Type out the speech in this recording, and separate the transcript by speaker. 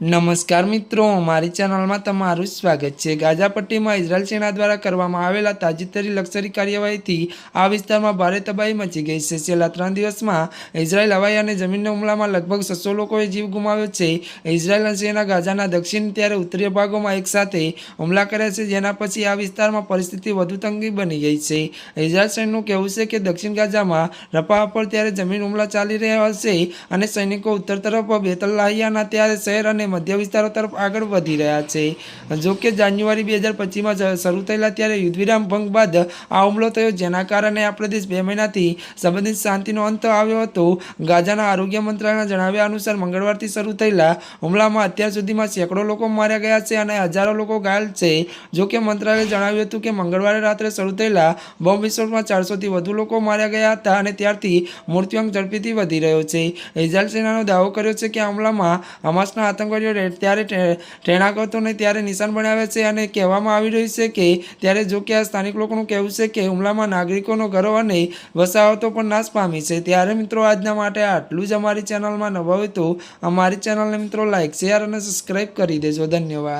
Speaker 1: નમસ્કાર મિત્રો, મારી ચેનલમાં તમારું સ્વાગત છે. ગાઝાપટ્ટીમાં ઇઝરાયલ સેના દ્વારા કરવામાં આવેલા તાજેતરી લશ્કરી કાર્યવાહીથી આ વિસ્તારમાં ભારે તબાહી મચી ગઈ છે. છેલ્લા ત્રણ દિવસમાં ઇઝરાયલ હવાઈ અને જમીનના હુમલામાં લગભગ છસો લોકોએ જીવ ગુમાવ્યો છે. ઇઝરાયલ સેના ગાઝાના દક્ષિણ ત્યારે ઉત્તરીય ભાગોમાં એકસાથે હુમલા કર્યા છે, જેના પછી આ વિસ્તારમાં પરિસ્થિતિ વધુ તંગી બની ગઈ છે. ઇઝરાયલ સૈન્યનું કહેવું છે કે દક્ષિણ ગાઝામાં રફા પર ત્યારે જમીન હુમલા ચાલી રહ્યા હશે અને સૈનિકો ઉત્તર તરફ બેતલાહિયાના ત્યારે શહેર અને મધ્ય વિસ્તારો તરફ આગળ વધી રહ્યા છે. જો જાન્યુઆરી બે હજાર પચીસમાં શરૂ થયેલા ત્યારે યુદ્ધવિરામ ભંગ બાદ આ હુમલો થયો, જેના કારણે આ પ્રદેશ બે મહિનાથી સંબંધિત શાંતિનો અંત આવ્યો હતો. ગાઝાના આરોગ્ય મંત્રાલયના જણાવ્યા અનુસાર મંગળવારથી શરૂ થયેલા હુમલામાં અત્યાર સુધીમાં સેંકડો લોકો માર્યા ગયા છે અને હજારો લોકો ઘાયલ છે. જો કે મંત્રાલયે જણાવ્યું હતું કે મંગળવારે રાત્રે શરૂ થયેલા બોમ્બ વિસ્ફોટમાં ચારસોથી વધુ લોકો માર્યા ગયા હતા અને ત્યારથી મૃત્યુઆંક ઝડપીથી વધી રહ્યો છે. ઇઝરાયલ સેનાનો દાવો કર્યો છે કે હુમલામાં હમાસના આતંકવાદીઓ રે- ત્યારે ટેણાકતોને ત્યારે નિશાન બનાવ્યા છે અને કહેવામાં આવી રહ્યું છે કે ત્યારે જો કે આ સ્થાનિક લોકોનું કહેવું છે કે હુમલામાં નાગરિકોનો ઘરો અને વસાહતો પણ નાશ પામી છે. ત્યારે મિત્રો આજના માટે આટલું જ અમારી ચેનલમાં નવા હોય તો અમારી ચેનલને મિત્રો લાઈક, શેર અને સબસ્ક્રાઈબ કરી દેજો. ધન્યવાદ.